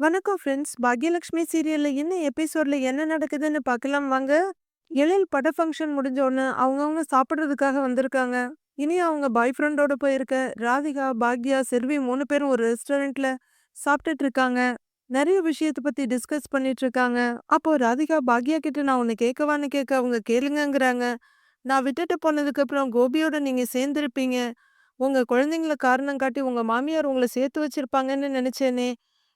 வணக்கம் ஃப்ரெண்ட்ஸ். பாக்யலக்ஷ்மி சீரியல்ல இன்னும் எபிசோடில் என்ன நடக்குதுன்னு பார்க்கலாம் வாங்க. எழில் பட ஃபங்க்ஷன் முடிஞ்ச உடனே சாப்பிட்றதுக்காக சாப்பிடுறதுக்காக வந்திருக்காங்க. இனி அவங்க பாய் ஃப்ரெண்டோட போயிருக்க ராதிகா, பாக்யா, செல்வி மூணு பேரும் ஒரு ரெஸ்டாரண்ட்ல சாப்பிட்டுட்டு இருக்காங்க. நிறைய விஷயத்த பத்தி டிஸ்கஸ் பண்ணிட்டு இருக்காங்க. அப்போ ராதிகா பாக்யா கிட்ட நான் ஒண்ணு கேட்கவான்னு கேட்க அவங்க கேளுங்கங்கிறாங்க. நான் விட்டுட்டு போனதுக்கப்புறம் கோபியோட நீங்க சேர்ந்துருப்பீங்க உங்க குழந்தைங்கள காரணம் காட்டி உங்க மாமியார் உங்கள சேர்த்து வச்சிருப்பாங்கன்னு நினைச்சேனே.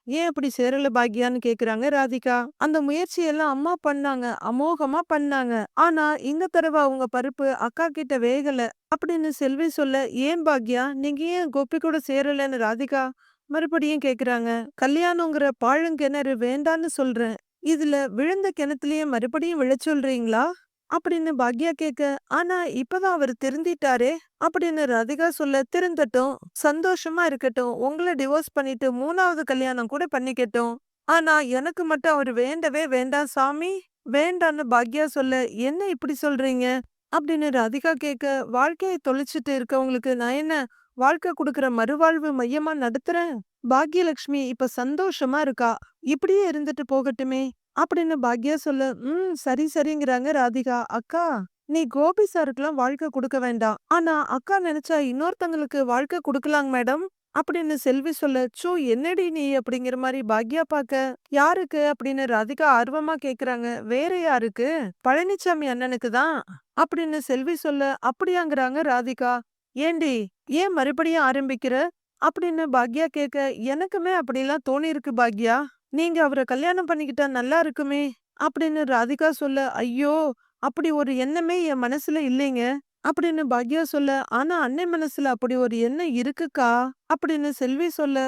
ஏன் அப்படி சேரல பாக்யான்னு கேக்குறாங்க ராதிகா. அந்த முயற்சியெல்லாம் அம்மா பண்ணாங்க. அமோகமா பண்ணாங்க. ஆனா இந்த தடவ அவங்க பருப்பு அக்கா கிட்ட வேகல. அப்படின்னு செல்வி சொல்ல, ஏன் பாக்யா நீங்க ஏன் கோபி கூட சேரலன்னு ராதிகா மறுபடியும் கேக்குறாங்க. கல்யாணங்கிற பாழுங்கிணறு வேண்டான்னு சொல்றேன். இதுல விழுந்த கிணத்துலயே மறுபடியும் விழச் சொல்றீங்களா? அப்படின்னு பாக்யா கேட்க, ஆனா இப்பதான் அவர் திருந்திட்டாரே அப்படின்னு ராதிகா சொல்ல, திருந்தட்டும், சந்தோஷமா இருக்கட்டும், உங்கள டிவோர்ஸ் பண்ணிட்டு மூணாவது கல்யாணம் கூட பண்ணிக்கட்டும். ஆனா எனக்கு மட்டும் அவர் வேண்டவே வேண்டாம் சாமி. வேண்டான்னு பாக்யா சொல்ல, என்ன இப்படி சொல்றீங்க? அப்படின்னு ராதிகா கேட்க, வாழ்க்கைய தொலைச்சிட்டு இருக்கவங்களுக்கு நான் என்ன வாழ்க்கை கொடுக்குற மறுவாழ்வு மையமா நடத்துறேன்? பாக்யலட்சுமி இப்ப சந்தோஷமா இருக்கா. இப்படியே இருந்துட்டு போகட்டுமே அப்படின்னு பாக்யா சொல்ல, ம் சரி சரிங்கிறாங்க ராதிகா. அக்கா நீ கோபி சாருக்குலாம் வாழ்க்கை குடுக்க வேண்டாம். ஆனா அக்கா நினைச்சா இன்னொருத்தங்களுக்கு வாழ்க்கை குடுக்கலாங்க மேடம். அப்படின்னு செல்வி சொல்ல, சோ என்னடி நீ அப்படிங்கிற மாதிரி பாக்யா பார்க்க, யாருக்கு அப்படின்னு ராதிகா ஆர்வமா கேக்குறாங்க. வேற யாருக்கு? பழனிச்சாமி அண்ணனுக்கு தான். அப்படின்னு செல்வி சொல்ல, அப்படியாங்கிறாங்க ராதிகா. ஏண்டி ஏன் மறுபடியும் ஆரம்பிக்கிற? அப்படின்னு பாக்யா கேட்க, எனக்குமே அப்படிலாம் தோணியிருக்கு பாக்யா. நீங்க அவர கல்யாணம் பண்ணிக்கிட்டா நல்லா இருக்குமே அப்படின்னு ராதிகா சொல்ல, ஐயோ அப்படி ஒரு எண்ணமே என் மனசுல இல்லைங்க. அப்படின்னு பாக்யா சொல்ல, ஆனா அண்ணன் மனசுல அப்படி ஒரு எண்ணம் இருக்குக்கா. அப்படின்னு செல்வி சொல்ல,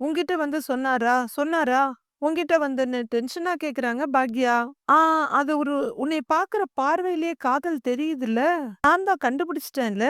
உங்ககிட்ட வந்து சொன்னாரா? சொன்னாரா? உன்கிட்ட வந்துன்னு டென்ஷனா கேக்குறாங்க பாக்யா. ஆ அது ஒரு உன்னை பாக்குற பார்வையிலேயே காதல் தெரியுதுல்ல. நான் தான் கண்டுபிடிச்சிட்டேன்ல.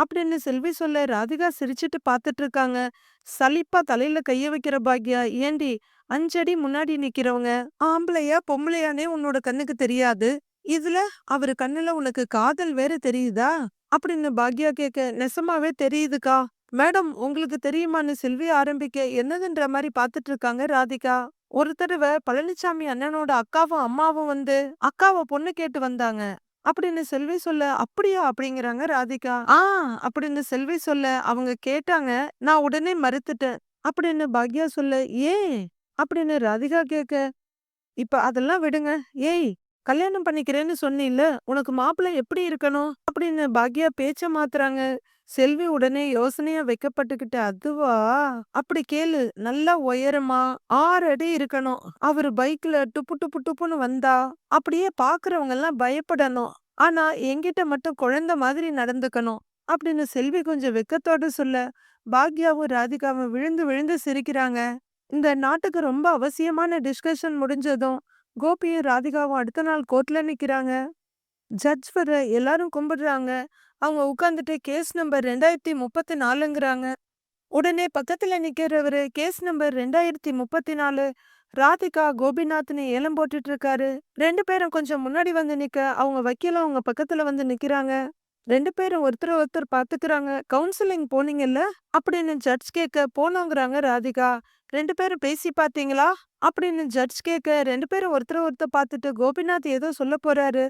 அப்படின்னு செல்வி சொல்ல ராதிகா சிரிச்சிட்டு பாத்துட்டு இருக்காங்க. சலிப்பா தலையில கைய வைக்கிற பாக்யா, ஏண்டி அஞ்சடி முன்னாடி நிக்கிறவங்க ஆம்பளையா பொம்பளையானே உன்னோட கண்ணுக்கு தெரியாது. இதுல அவரு கண்ணுல உனக்கு காதல் வேற தெரியுதா? அப்படின்னு பாக்யா கேட்க, நெசமாவே தெரியுதுக்கா. மேடம் உங்களுக்கு தெரியுமான்னு செல்வி ஆரம்பிக்க என்னதுன்ற மாதிரி பாத்துட்டு இருக்காங்க ராதிகா. ஒரு தடவை பழனிச்சாமி அண்ணனோட அக்காவும் அம்மாவும் வந்து அக்காவை பொண்ணு கேட்டு வந்தாங்க. அப்படின்னு செல்வி சொல்ல, அப்படியா அப்படிங்கிறாங்க ராதிகா. ஆ அப்படின்னு செல்வி சொல்ல, அவங்க கேட்டாங்க. நான் உடனே மறுத்துட்டேன். அப்படின்னு பாக்யா சொல்ல, ஏன்? அப்படின்னு ராதிகா கேட்க, இப்ப அதெல்லாம் விடுங்க. ஏய் கல்யாணம் பண்ணிக்கிறேன்னு சொன்னீல்ல, உனக்கு மாப்பிள்ளை எப்படி இருக்கணும்? அப்படின்னு பாக்யா பேச்ச மாத்துறாங்க. செல்வி உடனே யோசனையா வைக்கப்பட்டுக்கிட்டு, அதுவா? அப்படி கேளு. நல்லா உயரமா, ஆறு அடி இருக்கணும். அவரு பைக்ல டுப்பு டுப்பு டுப்புன்னு வந்தா, அப்படியே பாக்குறவங்க எல்லாம் பயப்படணும். ஆனா என்கிட்ட மட்டும் குழந்தை மாதிரி நடந்துக்கணும். அப்படின்னு செல்வி கொஞ்சம் வெக்கத்தோட சொல்ல, பாக்யாவும் ராதிகாவும் விழுந்து விழுந்து சிரிக்கிறாங்க. இந்த நாட்டுக்கு ரொம்ப அவசியமான டிஸ்கஷன் முடிஞ்சதும், கோபியும் ராதிகாவும் அடுத்த நாள் கோர்ட்ல நிற்கிறாங்க ஜட்ஜ் வர எல்லாரும் கும்பிடுறாங்க. அவங்க உட்காந்துட்டு கேஸ் நம்பர் 2034ங்கிறாங்க. உடனே பக்கத்துல நிற்கிறவர் கேஸ் நம்பர் 2034 ராதிகா கோபிநாத்னு ஏலம் போட்டுட்டு இருக்காரு. ரெண்டு பேரும் கொஞ்சம் முன்னாடி வந்து நிக்க, அவங்க வக்கீலும் அவங்க பக்கத்துல வந்து நிற்கிறாங்க ரெண்டு பேரும் ஒருத்தர் ஒருத்தர் பாத்துக்கிறாங்க. கவுன்சிலிங் போனீங்கல்ல? அப்படின்னு ஜட்ஜ் கேட்க, போனோங்கிறாங்க ராதிகா. ரெண்டு பேரும் பேசி பாத்தீங்களா? அப்படின்னு ஜட்ஜ் கேட்க, ரெண்டு பேரும் ஒருத்தர் ஒருத்தர் பார்த்துட்டு கோபிநாத் ஏதோ சொல்ல போறாரு.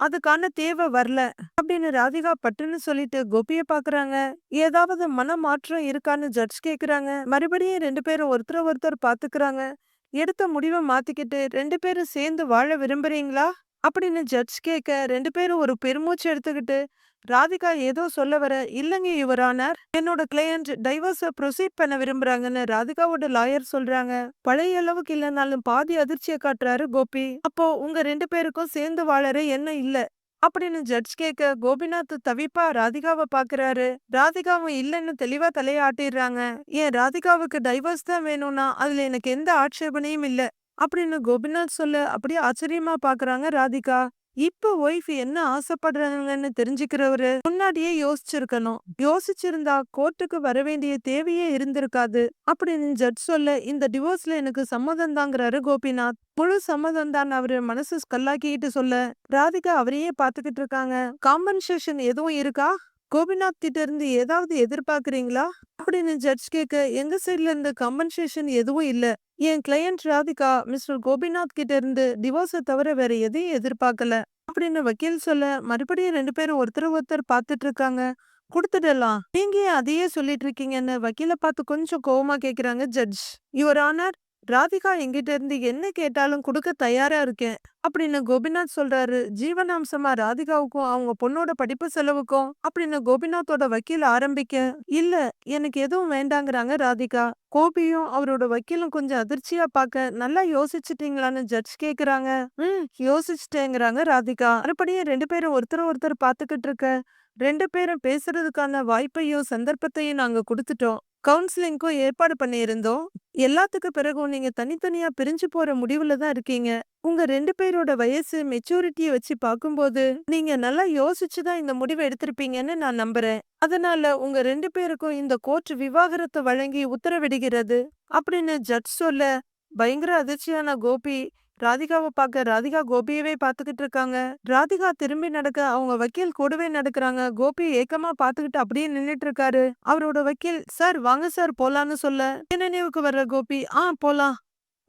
அதுக்கான தேவை வரல. அப்படின்னு ராதிகா பட்டுன்னு சொல்லிட்டு கோபிய பாக்குறாங்க. ஏதாவது மன மாற்றம் இருக்கான்னு ஜட்ஜ் கேக்குறாங்க. மறுபடியும் ரெண்டு பேரும் ஒருத்தர் ஒருத்தர் பாத்துக்கிறாங்க. எடுத்த முடிவை மாத்திக்கிட்டு ரெண்டு பேரும் சேர்ந்து வாழ விரும்புறீங்களா? அப்படின்னு ஜட்ஜ் கேட்க, ரெண்டு பேரும் ஒரு பெருமூச்சு எடுத்துக்கிட்டு, ராதிகா ஏதோ சொல்ல வர, இல்லைங்க இவரானார் என்னோட கிளையண்ட் டைவர்ஸ ப்ரொசீட் பண்ண விரும்புறாங்கன்னு ராதிகாவோட லாயர் சொல்றாங்க. பழைய அளவுக்கு இல்லைனாலும் பாதி அதிர்ச்சியை காட்டுறாரு கோபி. அப்போ உங்க ரெண்டு பேருக்கும் சேர்ந்து வாழற என்ன இல்ல. அப்படின்னு ஜட்ஜ் கேட்க, கோபிநாத் தவிப்பா ராதிகாவ பாக்குறாரு. ராதிகாவும் இல்லைன்னு தெளிவா தலையாட்டிடுறாங்க ஏன் ராதிகாவுக்கு டைவர்ஸ் தான் வேணும்னா அதுல எனக்கு எந்த ஆட்சேபனையும் இல்ல. அப்படின்னு கோபிநாத் சொல்ல, அப்படியே ஆச்சரியமா பாக்குறாங்க ராதிகா. இப்ப ஒய்ஃப் என்ன ஆசைப்படுறாங்கன்னு தெரிஞ்சுக்கிறவரு முன்னாடியே யோசிச்சிருக்கணும். யோசிச்சிருந்தா கோர்ட்டுக்கு வர வேண்டிய தேவையே இருந்திருக்காது. அப்படின்னு ஜட்ஜ் சொல்ல, இந்த டிவோர்ஸ்ல எனக்கு சம்மதம் தாங்கிறாரு கோபிநாத். முழு சம்மதம் தான் அவரு மனசு கல்லாக்கிட்டு சொல்ல, ராதிகா அவரையே பாத்துக்கிட்டு இருக்காங்க. காம்பன்சேஷன் எதுவும் இருக்கா? கோபிநாத் கிட்ட இருந்து ஏதாவது எதிர்பார்க்கறீங்களா? அப்படின்னு ஜட்ஜ் கேட்க எங்க சைட்ல இருந்து கம்பன்சேஷன் எதுவும் இல்ல. என் கிளையண்ட் ராதிகா மிஸ்டர் கோபிநாத் கிட்ட இருந்து டிவோர்ஸை தவிர வேற எதையும் எதிர்பார்க்கல. அப்படின்னு வக்கீல் சொல்ல மறுபடியும் ரெண்டு பேரும் ஒருத்தர் ஒருத்தர் பார்த்துட்டு இருக்காங்க. கொடுத்துடலாம். நீங்க ஏன் அதையே சொல்லிட்டு இருக்கீங்கன்னு? வக்கீல பார்த்து கொஞ்சம் கோவமா கேக்குறாங்க ஜட்ஜ் யுவர் ஆனர் ராதிகா என்கிட்ட இருந்து என்ன கேட்டாலும் கொடுக்க தயாரா இருக்கேன் அப்படின்னு கோபிநாத் சொல்றாரு. ஜீவனாம்சமா ராதிகாவுக்கும் அவங்க பொண்ணோட படிப்பு செலவுக்கும் அப்படின்னு கோபிநாத்தோட வக்கீல் ஆரம்பிக்க இல்ல எனக்கு எதுவும் வேண்டாங்கிறாங்க ராதிகா. கோபியும் அவரோட வக்கீலும் கொஞ்சம் அதிர்ச்சியா பார்க்க நல்லா யோசிச்சுட்டீங்களான்னு ஜட்ஜ் கேக்குறாங்க. ம் யோசிச்சுட்டேங்கிறாங்க ராதிகா. மறுபடியும் ரெண்டு பேரும் ஒருத்தர் ஒருத்தர் பாத்துக்கிட்டு இருக்க ரெண்டு பேரும் பேசுறதுக்கான வாய்ப்பையும் சந்தர்ப்பத்தையும் நாங்க கொடுத்துட்டோம். கவுன்சிலிங்க்கும் ஏற்பாடு பண்ணியிருந்தோம். எல்லாத்துக்கு பிறகும் நீங்க தனித்தனியா பிரிஞ்சு போற முடிவுல தான் இருக்கீங்க. உங்க ரெண்டு பேரோட வயசு மெச்சூரிட்டியை வச்சு பார்க்கும்போது நீங்க நல்லா யோசிச்சு தான் இந்த முடிவை எடுத்திருப்பீங்கன்னு நான் நம்புறேன். அதனால உங்க ரெண்டு பேருக்கும் இந்த கோர்ட் விவாகரத்தை வழங்கி உத்தரவிடுகிறது. அப்படின்னு ஜட்ஜ் சொல்ல பயங்கர அதிர்ச்சியான கோபி ராதிகாவை பார்க்க ராதிகா கோபியவே பார்த்துக்கிட்டு இருக்காங்க ராதிகா திரும்பி நடக்க அவங்க வக்கீல் கூடவே நடக்கிறாங்க. கோபி ஏக்கமா பார்த்துக்கிட்டு அப்படியே நின்னுட்டு இருக்காரு அவரோட வக்கீல் சார் வாங்க சார் போலான்னு சொல்ல. என் நினைவுக்கு வர்ற கோபி? ஆ போலாம்.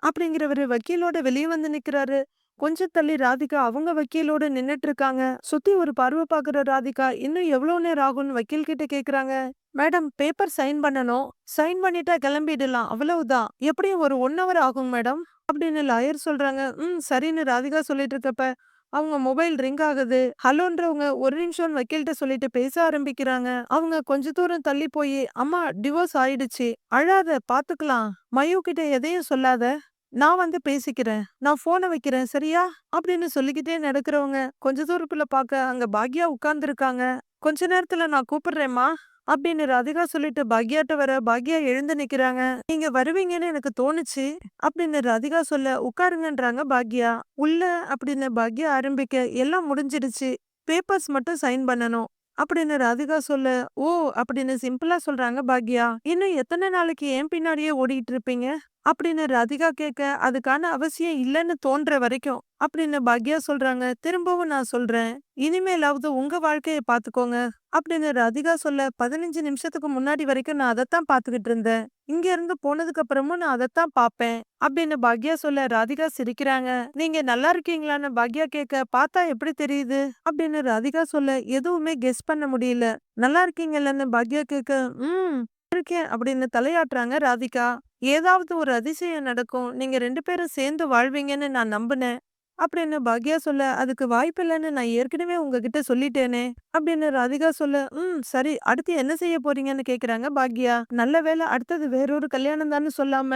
அப்படிங்கிறவர் வக்கீலோட வெளியே வந்து நிக்கிறாரு. கொஞ்சம் தள்ளி ராதிகா அவங்க வக்கீலோட நின்னுட்டு இருக்காங்க சுத்தி ஒரு பார்வை பாக்குற ராதிகா இன்னும் எவ்வளவு நேரம் ஆகும்னு வக்கீல் கிட்ட கேக்குறாங்க. மேடம் பேப்பர் சைன் பண்ணணும். சைன் பண்ணிட்டா கிளம்பிடலாம். அவ்வளவுதான். எப்படியும் ஒரு ஒன் ஹவர் ஆகும் மேடம். அப்படின்னு லாயர் சொல்றாங்க. ம் சரின்னு ராதிகா சொல்லிட்டு இருக்கப்ப அவங்க மொபைல் ரிங் ஆகுது. ஹலோன்றவங்க ஒரு நிமிஷம் வக்கீல்கிட்ட சொல்லிட்டு பேச ஆரம்பிக்கிறாங்க. அவங்க கொஞ்ச தூரம் தள்ளி போய் அம்மா டிவோர்ஸ் ஆயிடுச்சு. அழாத பாத்துக்கலாம். மயு கிட்ட எதையும் சொல்லாத. நான் வந்து பேசிக்கிறேன். நான் போனை வைக்கிறேன். சரியா? அப்படின்னு சொல்லிக்கிட்டே நடக்கிறவங்க கொஞ்ச தூரத்துல பார்க்க அங்க பாக்யா உட்கார்ந்துருக்காங்க. கொஞ்ச நேரத்துல நான் கூப்பிடுறேம்மா. அப்படின்னு ராதிகா சொல்லிட்டு பாக்யாட்ட வர பாக்யா எழுந்து நிக்கிறாங்க. நீங்க வருவீங்கன்னு எனக்கு தோணுச்சு அப்படின்னு ராதிகா சொல்ல உட்காருங்கன்றாங்க பாக்யா. உள்ள அப்படின்னு பாக்யா ஆரம்பிக்க எல்லாம் முடிஞ்சிடுச்சு. பேப்பர்ஸ் மட்டும் சைன் பண்ணணும் அப்படின்னு ராதிகா சொல்ல ஓ அப்படின்னு சிம்பிளா சொல்றாங்க பாக்யா. இன்னும் எத்தனை நாளைக்கு ஏன் பின்னாடியே ஓடிட்டு இருப்பீங்க? அப்படின்னு ராதிகா கேட்க அதுக்கான அவசியம் இல்லைன்னு தோன்ற வரைக்கும் அப்படின்னு பாக்யா சொல்றாங்க. திரும்பவும் நான் சொல்றேன். இனிமேலாவது உங்க வாழ்க்கைய பாத்துக்கோங்க அப்படின்னு ராதிகா சொல்ல பதினஞ்சு நிமிஷத்துக்கு முன்னாடி வரைக்கும் நான் அதைத்தான் பாத்துக்கிட்டு இருந்தேன். இங்க இருந்து போனதுக்கு அப்புறமும் நான் அதைத்தான் பாப்பேன் அப்படின்னு பாக்யா சொல்ல ராதிகா சிரிக்கிறாங்க. நீங்க நல்லா இருக்கீங்களான்னு பாக்யா கேட்க பார்த்தா எப்படி தெரியுது? அப்படின்னு ராதிகா சொல்ல எதுவுமே கெஸ் பண்ண முடியல. நல்லா இருக்கீங்கல்லன்னு பாக்யா கேட்க ம் இருக்கேன் அப்படின்னு தலையாட்டுறாங்க ராதிகா. ஏதாவது ஒரு அதிசயம் நடக்கும். நீங்க ரெண்டு பேரும் சேர்ந்து வாழ்வீங்கன்னு நான் நம்பினேன். அப்படின்னு பாக்யா சொல்ல அதுக்கு வாய்ப்பில்லைன்னு நான் ஏற்கனவே உங்ககிட்ட சொல்லிட்டேனே அப்படின்னு ராதிகா சொல்ல ம் சரி அடுத்து என்ன செய்ய போறீங்கன்னு கேக்குறாங்க பாக்யா. நல்ல வேளை அடுத்தது வேறொரு கல்யாணம் தானே சொல்லாம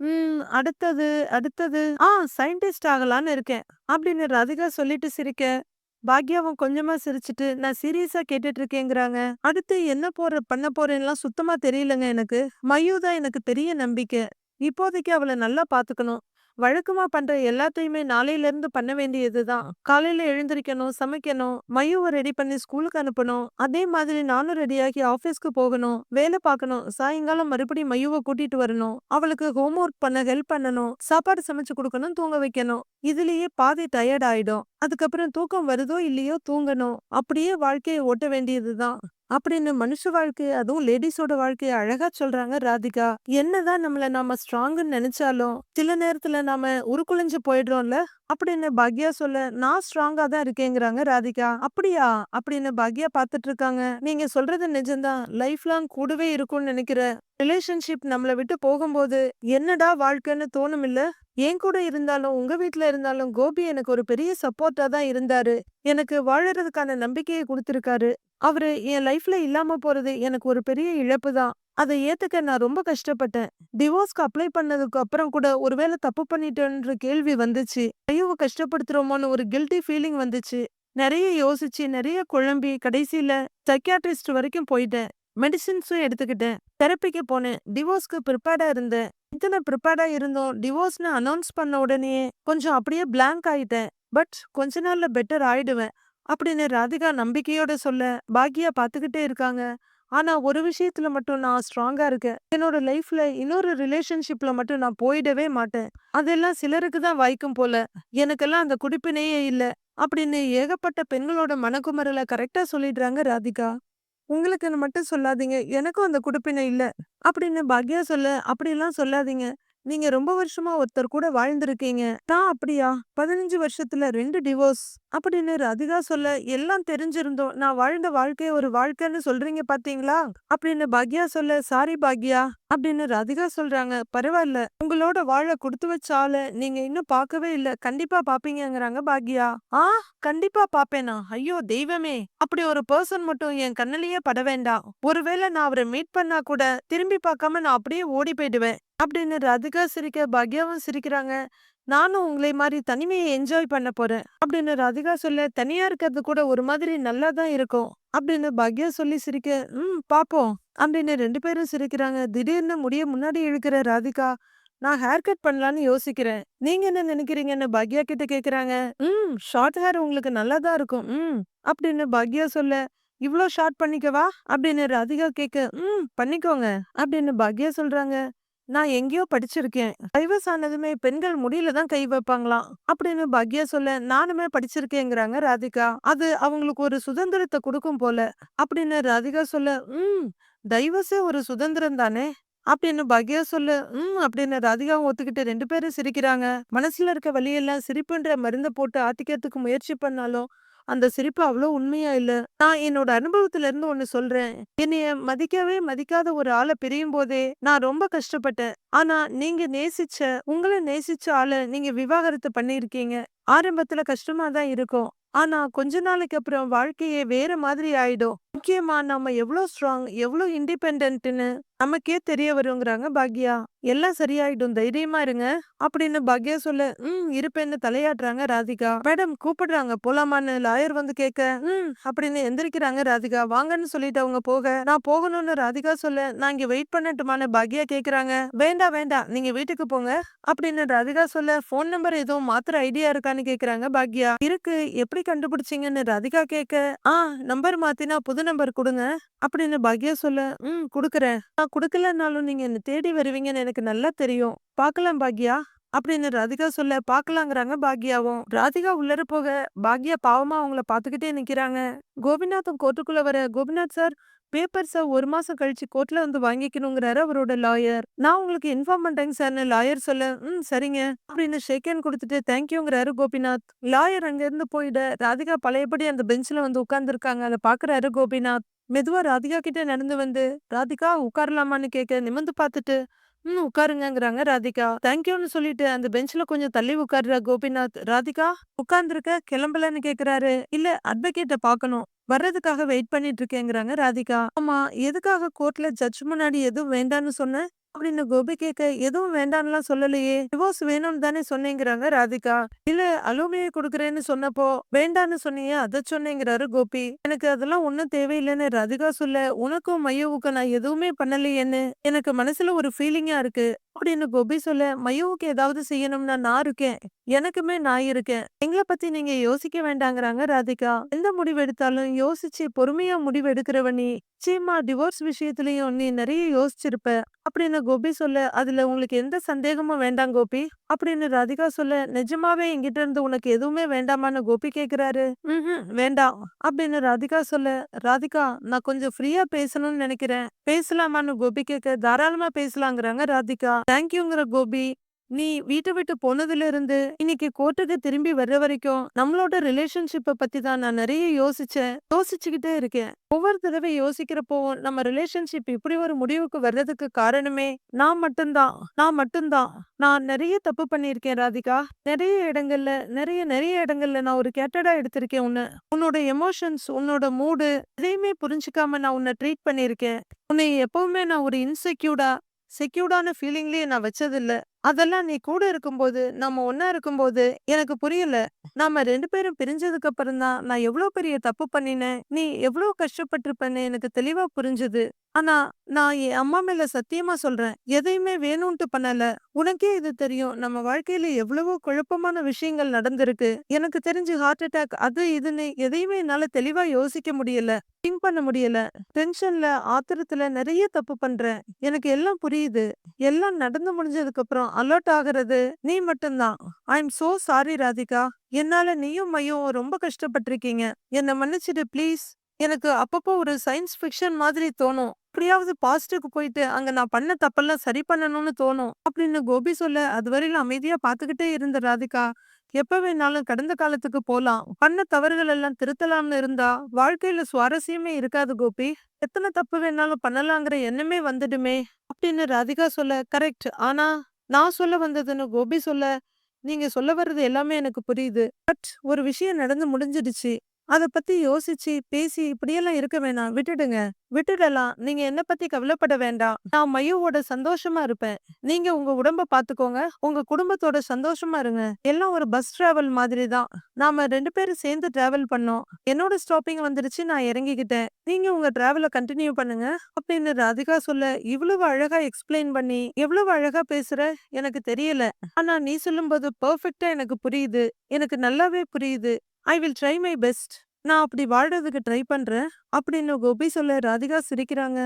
ம் அடுத்தது அடுத்தது ஆ சயின்டிஸ்ட் ஆகலான்னு இருக்கேன் அப்படின்னு ராதிகா சொல்லிட்டு சிரிக்க பாக்யாவும் கொஞ்சமா சிரிச்சிட்டு நான் சீரியஸா கேட்டுட்டு இருக்கேங்கிறாங்க அடுத்து என்ன போற பண்ண போறேன்லாம் சுத்தமா தெரியலங்க எனக்கு. மயூ தான் எனக்கு பெரிய நம்பிக்கை. இப்போதைக்கு அவளை நல்லா பாத்துக்கணும். வழக்கமா பண்ற எல்லாத்தையுமே நாளையில இருந்து பண்ண வேண்டியதுதான் காலையில எழுந்திருக்கணும் சமைக்கணும் மையுவை ரெடி பண்ணி ஸ்கூலுக்கு அனுப்பணும். அதே மாதிரி நானும் ரெடியாகி ஆபீஸ்க்கு போகணும் வேலை பார்க்கணும். சாயங்காலம் மறுபடியும் மையுவை கூட்டிட்டு வரணும். அவளுக்கு ஹோம் ஒர்க் பண்ண ஹெல்ப் பண்ணணும். சாப்பாடு சமைச்சு கொடுக்கணும் தூங்க வைக்கணும். இதுலயே பாதி டயர்ட் ஆயிடும். அதுக்கப்புறம் தூக்கம் வருதோ இல்லையோ தூங்கணும். அப்படியே வாழ்க்கையை ஓட்ட வேண்டியதுதான் அப்படின்னு மனுஷ வாழ்க்கை அதுவும் லேடிஸோட வாழ்க்கைய அழகா சொல்றாங்க ராதிகா. என்னதான் நம்மள நாம ஸ்ட்ராங்னு நினைச்சாலும் சில நேரத்துல நாம உருக்குலைஞ்சு போயிடுறோம்ல? அப்படின்னு பாக்யா சொல்ல நான் ஸ்ட்ராங்கா தான் இருக்கேங்கிறாங்க ராதிகா. அப்படியா? அப்படின்னு பாக்யா பாத்துட்டு இருக்காங்க. நீங்க சொல்றது நிஜம்தான். லைஃப் லாங் கூடவே இருக்கும்னு நினைக்கிற ரிலேஷன்ஷிப் நம்மளை விட்டு போகும்போது என்னடா வாழ்க்கைன்னு தோணும் இல்ல என் கூட இருந்தாலும் உங்க வீட்டுல இருந்தாலும் கோபி எனக்கு ஒரு பெரிய சப்போர்ட்டா தான் இருந்தாரு. எனக்கு வாழறதுக்கான நம்பிக்கையை கொடுத்திருக்காரு. அவரு என் லைஃப்ல இல்லாம போறது எனக்கு ஒரு பெரிய இழப்பு தான். அதை ஏத்துக்க நான் ரொம்ப கஷ்டப்பட்டேன். டிவோர்ஸ்க்கு அப்ளை பண்ணதுக்கு அப்புறம் கூட ஒருவேளை தப்பு பண்ணிட்டேன்ற கேள்வி வந்துச்சு. ஐயோவை கஷ்டப்படுத்துறோமோன்னு ஒரு கில்ட்டி ஃபீலிங் வந்துச்சு. நிறைய யோசிச்சு நிறைய குழம்பி கடைசியில சைக்கியாட்ரிஸ்ட் வரைக்கும் போயிட்டேன். மெடிசின்ஸும் எடுத்துக்கிட்டேன். தெரப்பிக்கு போனேன். டிவோர்ஸ்க்கு ப்ரிப்பேர்டா இருந்தேன். இத்தனை ப்ரிப்பேர்டா இருந்தோம். டிவோர்ஸ்னு அனௌன்ஸ் பண்ண உடனே கொஞ்சம் அப்படியே பிளாங்க் ஆயிட்டேன். பட் கொஞ்ச நாள்ல பெட்டர் ஆயிடுவேன். அப்படின்னு ராதிகா நம்பிக்கையோட சொல்ல பாக்கியா பாத்துக்கிட்டே இருக்காங்க. ஆனா ஒரு விஷயத்துல மட்டும் நான் ஸ்ட்ராங்கா இருக்கேன் என்னோட லைஃப்ல இன்னொரு ரிலேஷன்ஷிப்ல மட்டும் நான் போயிடவே மாட்டேன் அதெல்லாம் சிலருக்கு தான் வாய்க்கும் போல எனக்கெல்லாம் அந்த குடிப்பினையே இல்ல அப்படின்னு ஏகப்பட்ட பெண்களோட மனக்குமரல கரெக்டா சொல்லிடுறாங்க ராதிகா உங்களுக்கு மட்டும் சொல்லாதீங்க. எனக்கும் அந்த குடுப்பினை இல்ல." அப்படின்னு பாக்யா சொல்ல, அப்படிலாம் சொல்லாதீங்க. நீங்க ரொம்ப வருஷமா ஒருத்தர் கூட வாழ்ந்திருக்கீங்க." தான் அப்படியா? 15 வருஷத்துல ரெண்டு டிவோர்ஸ்." அப்படின்னு ராதிகா சொல்ல, "எல்லாம் தெரிஞ்சிருந்தோம் நான் வாழ்ந்த வாழ்க்கை ஒரு வாழ்க்கைன்னு சொல்றீங்க பாத்தீங்களா?" அப்படின்னு பாக்யா சொல்ல, "சாரி பாக்யா." அப்படின்னு ராதிகா சொல்றாங்க. பரவாயில்ல உங்களோட வாழ கொடுத்து வச்சால நீங்க இன்னும் பார்க்கவே இல்ல. கண்டிப்பா பாப்பீங்கிறாங்க பாக்யா." "ஆ கண்டிப்பா பாப்பேனா ஐயோ தெய்வமே! அப்படி ஒரு பர்சன் மட்டும் என் கண்ணிலேயே பட வேண்டாம். ஒருவேளை நான் அவரை மீட் பண்ணா கூட திரும்பி பார்க்காம நான் அப்படியே ஓடி போயிடுவேன்." அப்படின்னு ராதிகா சிரிக்க, பாக்யாவும் சிரிக்கிறாங்க. "நானும் உங்களை மாதிரி தனிமையை என்ஜாய் பண்ண போறேன்." அப்படின்னு ராதிகா சொல்ல, "தனியா இருக்கிறது கூட ஒரு மாதிரி நல்லா தான் இருக்கும்." அப்படின்னு பாக்யா சொல்லி சிரிக்க, "ம் பார்ப்போம்." அப்படின்னு ரெண்டு பேரும் சிரிக்கிறாங்க. திடீர்னு முடிய முன்னாடி இழுக்கிற ராதிகா, "நான் ஹேர் கட் பண்ணலான்னு யோசிக்கிறேன். நீங்க என்ன நினைக்கிறீங்கன்னு?" பாக்யா கிட்ட கேக்குறாங்க. "ம் ஷார்ட் ஹேர் உங்களுக்கு நல்லா தான் இருக்கும். ம்." அப்படின்னு பாக்யா சொல்ல, இவ்வளோ ஷார்ட் பண்ணிக்கவா?" அப்படின்னு ராதிகா கேட்க, "ம் பண்ணிக்கோங்க." அப்படின்னு பாக்யா சொல்றாங்க. "நான் எங்கேயோ படிச்சிருக்கேன். டைவர்ஸ் ஆனதுமே பெண்கள் முடியில தான் கை வைப்பாங்களாம்." அப்படின்னு பாக்யா சொல்ல, "நானுமே படிச்சிருக்கேங்கிறாங்க ராதிகா. அது அவங்களுக்கு ஒரு சுதந்திரத்தை கொடுக்கும் போல." அப்படின்னு ராதிகா சொல்ல, "ம் டைவர்ஸே ஒரு சுதந்திரம் தானே." அப்படின்னு பாக்யா சொல்லு "ம்." அப்படின்னு ராதிகாவும் ஒத்துக்கிட்டு ரெண்டு பேரும் சிரிக்கிறாங்க. மனசுல இருக்க வழியெல்லாம் சிரிப்புன்ற மருந்தை போட்டு ஆத்திக்கிறதுக்கு முயற்சி பண்ணாலும், அந்த சிரிப்பு அவ்வளோ உண்மையா இல்ல. நான் என்னோட அனுபவத்துல இருந்து ஒண்ணு சொல்றேன். என்னைய மதிக்கவே மதிக்காத ஒரு ஆள பிரியும்போதே நான் ரொம்ப கஷ்டப்பட்டேன். ஆனா நீங்க நேசிச்ச உங்களை நேசிச்ச ஆள நீங்க விவாகரத்து பண்ணியிருக்கீங்க. ஆரம்பத்துல கஷ்டமா தான் இருக்கும். ஆனா கொஞ்ச நாளைக்கு அப்புறம் வாழ்க்கையே வேற மாதிரி ஆயிடும். முக்கியமா நம்ம எவ்வளோ ஸ்ட்ராங், எவ்வளோ இண்டிபெண்ட்னு நமக்கே தெரிய வருங்கிறாங்க பாக்யா. "எல்லாம் சரியாயிடும். தைரியமா இருங்க." அப்படின்னு பாக்யா சொல்ல, "ம் இருப்பேன்னு" தலையாடுறாங்க ராதிகா. "மேடம் கூப்பிடுறாங்க போலாமான்னு?" லாயர் வந்து கேட்க, "ம்." அப்படின்னு எந்திரிக்கிறாங்க ராதிகா. வாங்கன்னு சொல்லிட்டு அவங்க போக, "நான் போகணும்னு" ராதிகா சொல்ல, "நான் இங்க வெயிட் பண்ணட்டுமான்னு?" பாக்யா கேக்குறாங்க. "வேண்டாம் வேண்டாம். நீங்க வீட்டுக்கு போங்க." அப்படின்னு ராதிகா சொல்ல, போன் நம்பர் எதுவும் மாத்துற ஐடியா இருக்கான்னு?" கேக்குறாங்க பாக்யா. "இருக்கு. எப்படி கண்டுபிடிச்சீங்கன்னு?" ராதிகா கேட்க, "ஆ நம்பர் மாத்தினா புது நம்பர் கொடுங்க அப்படின்னு பாக்யா சொல்ல, "ம் கொடுக்குறேன் நான் கொடுக்கலனாலும் நீங்க என்ன தேடி வருவீங்கன்னு எனக்கு நல்லா தெரியும். பார்க்கலாம் பாக்யா." அப்படின்னு ராதிகா சொல்ல, பாக்கலாங்கிறாங்க பாக்யாவும். ராதிகா உள்ளர போக, பாக்யா பாவமா அவங்கள பாத்துக்கிட்டே நிக்கிறாங்க. கோபிநாத்தும் கோர்ட்டுக்குள்ள வர, "கோபிநாத் சார், பேப்பர்ஸை ஒரு மாசம் கழிச்சு கோர்ட்ல வந்து வாங்கிக்கணுங்கிறாரு அவரோட லாயர். நான் உங்களுக்கு இன்ஃபார்ம் பண்றேங்க சார்ன்னு" லாயர் சொல்ல, "ம் சரிங்க." அப்படின்னு ஷேக் ஹேண்ட் கொடுத்துட்டு தேங்க்யூங்கிறாரு கோபிநாத். லாயர் அங்கிருந்து போயிட, ராதிகா பழையபடி அந்த பெஞ்ச்ல வந்து உட்கார்ந்துருக்காங்க அத பாக்குறாரு கோபிநாத். மெதுவா ராதிகா கிட்ட நடந்து வந்து, "ராதிகா உட்காரலாமான்னு?" கேட்க, நிமிர்ந்து பார்த்துட்டு, "ம் உட்காருங்கிறாங்க ராதிகா. தேங்க்யூன்னு சொல்லிட்டு அந்த பெஞ்ச்ல கொஞ்சம் தள்ளி உட்கார்றா கோபிநாத். "ராதிகா உட்கார்ந்துருக்க கிளம்பலன்னு?" கேக்குறாரு. "இல்ல அட்வொகேட்ட பாக்கணும் வர்றதுக்காக வெயிட் பண்ணிட்டு இருக்கேங்கிறாங்க ராதிகா. "ஆமா, எதுக்காக கோர்ட்ல ஜட்ஜ் முன்னாடி எதுவும் வேண்டான்னு சொன்ன?" அப்படின்னு கோபி கேட்க, "எதுவும் வேண்டான்னுலாம் சொல்லலையே. டிவோர்ஸ் வேணும்னு தானே சொன்னேங்கிறாங்க ராதிகா. "இல்ல அலுமினியம் கொடுக்குறேன்னு சொன்னப்போ வேண்டான்னு சொன்னியே அதை சொன்னேங்கிறாரு கோபி. "எனக்கு அதெல்லாம் ஒன்னும் தேவையில்லைன்னு ராதிகா சொல்ல, "உனக்கும் மையவுக்கு நான் எதுவுமே பண்ணலையேன்னு எனக்கு மனசுல ஒரு ஃபீலிங்கா இருக்கு." அப்படின்னு கோபி சொல்ல, "மையுவுக்கு ஏதாவது செய்யணும்னா நான் இருக்கேன். எனக்குமே நான் இருக்கேன். எங்களை பத்தி நீங்க யோசிக்க வேண்டாங்கிறாங்க ராதிகா. "எந்த முடிவு எடுத்தாலும் யோசிச்சு பொறுமையா முடிவு எடுக்கிறவ நீ. நிச்சயமா டிவோர்ஸ் விஷயத்துலயும் நீ நிறைய யோசிச்சிருப்ப." அப்படின்னு கோபி சொல்ல, "அதுல உங்களுக்கு எந்த சந்தேகமும் வேண்டாம் கோபி." அப்படின்னு ராதிகா சொல்ல, "நிஜமாவே என்கிட்ட இருந்து உனக்கு எதுவுமே வேண்டாமான்னு?" கோபி கேக்குறாரு. "ம்ஹ்ம் வேண்டாம்." அப்படின்னு ராதிகா சொல்ல, "ராதிகா நான் கொஞ்சம் ஃப்ரீயா பேசணும்னு நினைக்கிறேன். பேசலாமான்னு?" கோபி கேட்க, "தாராளமா பேசலாங்கிறாங்க ராதிகா. தேங்க்யூங்கிற கோபி, "நீ வீட்டை விட்டு போனதுல இருந்து இன்னைக்கு கோர்ட்டுக்கு திரும்பி வர்ற வரைக்கும் நம்மளோட ரிலேஷன்ஷிப்ப பத்தி தான் நான் நிறைய யோசிச்சேன். யோசிச்சுக்கிட்டே இருக்கேன். ஒவ்வொரு தடவை யோசிக்கிறப்போவும் நம்ம ரிலேஷன்ஷிப் இப்படி ஒரு முடிவுக்கு வர்றதுக்கு காரணமே நான் மட்டும் தான். நான் மட்டும் தான். நான் நிறைய தப்பு பண்ணியிருக்கேன் ராதிகா. நிறைய இடங்கள்ல நிறைய நிறைய இடங்கள்ல நான் ஒரு கேட்டடா எடுத்திருக்கேன் உன்ன. உன்னோட எமோஷன்ஸ், உன்னோட மூடு எதையுமே புரிஞ்சுக்காம நான் உன்ன ட்ரீட் பண்ணியிருக்கேன். உன்னை எப்பவுமே நான் ஒரு இன்செக்யூர்டா செக்யூர்டான ஃபீலிங்லயே நான் வச்சதில்லை. அதெல்லாம் நீ கூட இருக்கும்போது, நம்ம ஒண்ணா இருக்கும்போது எனக்கு புரியல. நாம 2 பேரும் பிரிஞ்சதுக்கு அப்புறம் தான் நான் எவ்ளோ பெரிய தப்பு பண்ணினேன். நீ எவ்ளோ கஷ்டப்பட்டுருப்பன்னு எனக்கு தெளிவா புரிஞ்சது. ஆனா நான் என் அம்மா மேல சத்தியமா சொல்றேன். எதையுமே வேணுன்ட்டு பண்ணல. உனக்கே இது தெரியும். நம்ம வாழ்க்கையில எவ்வளவோ குழப்பமான விஷயங்கள் நடந்திருக்கு. எனக்கு தெரிஞ்சு ஹார்ட் அட்டாக் அது இதுன்னு எதையுமே என்னால தெளிவா யோசிக்க முடியல. திங்க் பண்ண முடியல. டென்ஷன்ல, ஆத்திரத்துல நிறைய தப்பு பண்றேன். எனக்கு எல்லாம் புரியுது. எல்லாம் நடந்து முடிஞ்சதுக்கு அப்புறம் அலர்ட் ஆகுறது நீ மட்டும் தான். I am so sorry Radhika. என்னால நீயும் மையும் ரொம்ப கஷ்டப்பட்டிருக்கீங்க என்ன மன்னிச்சிடு ப்ளீஸ்." எனக்கு அப்பப்போ ஒரு சயின்ஸ் ஃபிக்ஷன் மாதிரி தோணும். எப்படியாவது பாஸ்டுக்கு போயிட்டு, அங்க நான் பண்ண தப்பெல்லாம் சரி பண்ணணும்னு தோணும். அப்படின்னு கோபி சொல்ல, அதுவரையிலும் அமைதியா பாத்துக்கிட்டே இருந்த ராதிகா, எப்ப வேணாலும் கடந்த காலத்துக்கு போலாம். பண்ண தவறுகள் எல்லாம் திருத்தலாம்னு இருந்தா, வாழ்க்கையில சுவாரஸ்யமே இருக்காது கோபி. எத்தன தப்பு வேணாலும் பண்ணலாங்கிற எண்ணமே வந்துடுமே! அப்படின்னு ராதிகா சொல்ல, கரெக்ட். ஆனா, நான் சொல்ல வந்ததுன்னு கோபி சொல்ல, நீங்க சொல்ல வர்றது எல்லாமே எனக்கு புரியுது. பட் ஒரு விஷயம் நடந்து முடிஞ்சிடுச்சு. அதை பத்தி யோசிச்சு, பேசி இப்படியெல்லாம் இருக்க வேணாம். விட்டுடுங்க. விட்டுடலாம். நீங்க என்ன பத்தி கவலைப்பட வேண்டாம். நான் மயுவோட சந்தோஷமா இருப்பேன். நீங்க உங்க உடம்ப பார்த்துக்கோங்க. உங்க குடும்பத்தோட சந்தோஷமா இருங்க. எல்லாம் ஒரு பஸ் டிராவல் மாதிரி தான். நாம ரெண்டு பேரும் சேர்ந்து டிராவல் பண்ணோம். என்னோட ஸ்டாப்பிங் வந்துருச்சு. நான் இறங்கிக்கிட்டேன். நீங்க உங்க டிராவல கண்டினியூ பண்ணுங்க. அப்படின்னு ராதிகா சொல்ல, இவ்வளவு அழகா எக்ஸ்பிளைன் பண்ணி, எவ்வளவு அழகா பேசுற எனக்கு தெரியல. ஆனா நீ சொல்லும்போது பர்ஃபெக்டா எனக்கு புரியுது. எனக்கு நல்லாவே புரியுது. I will try my best. நான் அப்படி வாழ்றதுக்கு ட்ரை பண்றேன். அப்படின்னு கோபி சொல்ல ராதிகா சிரிக்கிறாங்க.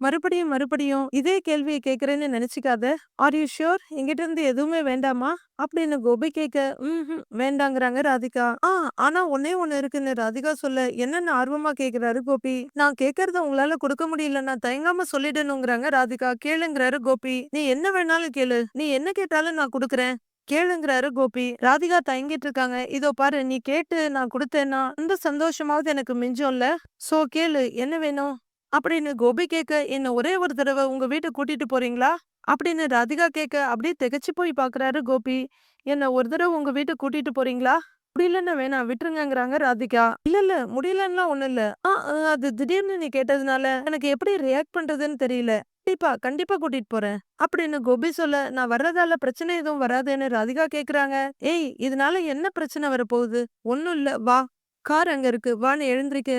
மறுபடியும் மறுபடியும் இதே கேள்வியை கேட்குறேன்னு நினைச்சுக்காத. ஆர் யூ ஷியோர் என்கிட்ட இருந்து எதுவுமே வேண்டாமா? அப்படின்னு கோபி கேட்க, ம் வேண்டாங்கிறாங்க ராதிகா. ஆ ஆனா ஒன்னே ஒன்று இருக்குன்னு ராதிகா சொல்ல, என்னென்ன ஆர்வமா கேட்குறாரு கோபி. நான் கேட்கறத உங்களால கொடுக்க முடியலன்னா தயங்காம சொல்லிடணுங்கிறாங்க ராதிகா. கேளுங்கிறாரு கோபி. நீ என்ன வேணாலும் கேளு. நீ என்ன கேட்டாலும் நான் கொடுக்குறேன் கேளுங்கிறாரு கோபி. ராதிகா தயங்கிட்டு இருக்காங்க. இதோ பாரு நீ கேட்டு நான் கொடுத்தேன்னா அந்த சந்தோஷமாவது எனக்கு மிஞ்சும்ல. சோ கேளு என்ன வேணும்? அப்படின்னு கோபி கேட்க, என்ன ஒரே ஒரு தடவ உங்க வீட்டை கூட்டிட்டு போறீங்களா? அப்படின்னு ராதிகா கேட்க, அப்படியே திகைச்சு போய் பாக்குறாரு கோபி. என்ன ஒரு தடவை உங்க வீட்டை கூட்டிட்டு போறீங்களா? முடியலன்னு வேணாம் விட்டுருங்கிறாங்க ராதிகா. இல்ல இல்ல முடியலன்னுலாம் ஒண்ணும் இல்ல. ஆ அது திடீர்னு நீ கேட்டதுனால எனக்கு எப்படி ரியாக்ட் பண்றதுன்னு தெரியல. கண்டிப்பா, கண்டிப்பா கூட்டிட்டு போறேன். அப்படின்னு கோபி சொல்ல, நான் வர்றதால பிரச்சனை எதுவும் வராதுன்னு ராதிகா கேக்குறாங்க ஏய் இதனால என்ன பிரச்சனை வரப்போகுது? ஒண்ணும் இல்ல வா. கார் அங்க இருக்கு. வான்னு எழுந்திருக்க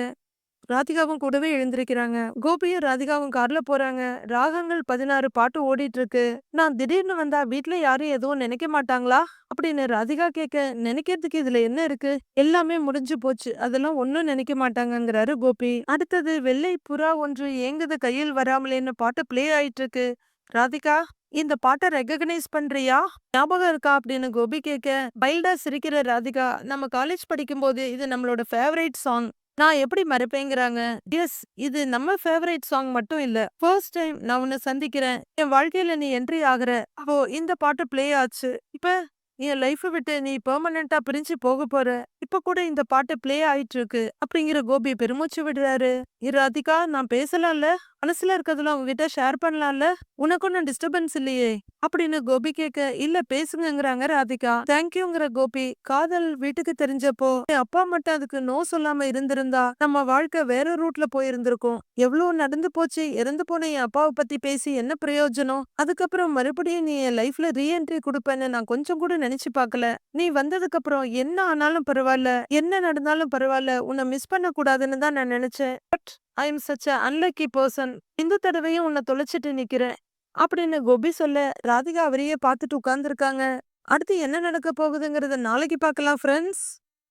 ராதிகாவும் கூடவே எழுந்திருக்கிறாங்க. கோபியும் ராதிகாவும் கார்ல போறாங்க. ராகங்கள் 16 பாட்டு ஓடிட்டு இருக்கு. நான் திடீர்னு வந்தா வீட்டுல யாரும் எதுவும் நினைக்க மாட்டாங்களா? அப்படின்னு ராதிகா கேட்க, நினைக்கிறதுக்கு இதுல என்ன இருக்கு? எல்லாமே முடிஞ்சு போச்சு. அதெல்லாம் ஒன்னும் நினைக்க மாட்டாங்கங்கிறாரு கோபி. அடுத்தது வெள்ளை புறா ஒன்று ஏங்குது கையில் வராமலேன்னு பாட்டு ப்ளே ஆயிட்டு இருக்கு. ராதிகா இந்த பாட்டை ரெக்கக்னைஸ் பண்றியா? ஞாபகம் இருக்கா? அப்படின்னு கோபி கேட்க, பைல்டா சிரிக்கிற ராதிகா, நம்ம காலேஜ் படிக்கும்போது இது நம்மளோட ஃபேவரேட் சாங். நான் எப்படி மறப்பேங்கிறாங்க. எஸ் இது நம்ம ஃபேவரைட் சாங் மட்டும் இல்ல. ஃபர்ஸ்ட் டைம் நான் உன்னை சந்திக்கிறேன். என் வாழ்க்கையில நீ என்ட்ரி ஆகுற. அப்போ இந்த பாட்டு பிளே ஆச்சு. இப்ப என் லைஃப விட்டு நீ பெர்மனண்டா பிரிஞ்சு போக போற. இப்ப கூட இந்த பாட்டு பிளே ஆயிட்டு இருக்கு. அப்படிங்கிற கோபி பெருமூச்சு விடுறாரு. இரு ராதிகா நான் பேசலாம்ல? மனசுல இருக்கதெல்லாம் உங்ககிட்ட ஷேர் பண்ணலாம்ல? உனக்கு ஒண்ணும் டிஸ்டர்பன்ஸ் இல்லையே? அப்படின்னு கோபி கேட்க, இல்ல பேசுங்கிறாங்க ராதிகா. தேங்க்யூங்கிற கோபி. காதல் வீட்டுக்கு தெரிஞ்சப்போ, என் அப்பா மட்டும் அதுக்கு நோ சொல்லாம இருந்திருந்தா, நம்ம வாழ்க்கை வேற ரூட்ல போயிருந்திருக்கும். எவ்வளவு நடந்து போச்சு. இறந்து போன என் அப்பாவை பத்தி பேசி என்ன பிரயோஜனம்? அதுக்கப்புறம் மறுபடியும் நீ என் லைஃப்ல ரீஎன்ட்ரி குடுப்பேன்னு நான் கொஞ்சம் கூட நினைச்சு பார்க்கல. நீ வந்ததுக்கு அப்புறம் என்ன ஆனாலும் பரவாயில்ல. என்ன நடந்தாலும் பரவாயில்ல. உன்ன மிஸ் பண்ண கூடாதுன்னு தான் நான் நினைச்சேன். But I am such a unlucky person இந்த தடவையும் உன்னை தொலைச்சிட்டு நிக்கிறேன். அப்படின்னு கோபி சொல்ல, ராதிகா அவரையே பார்த்துட்டு உட்கார்ந்துருக்காங்க அடுத்து என்ன நடக்க போகுதுங்கிறத நாளைக்கு பார்க்கலாம் ஃப்ரெண்ட்ஸ்.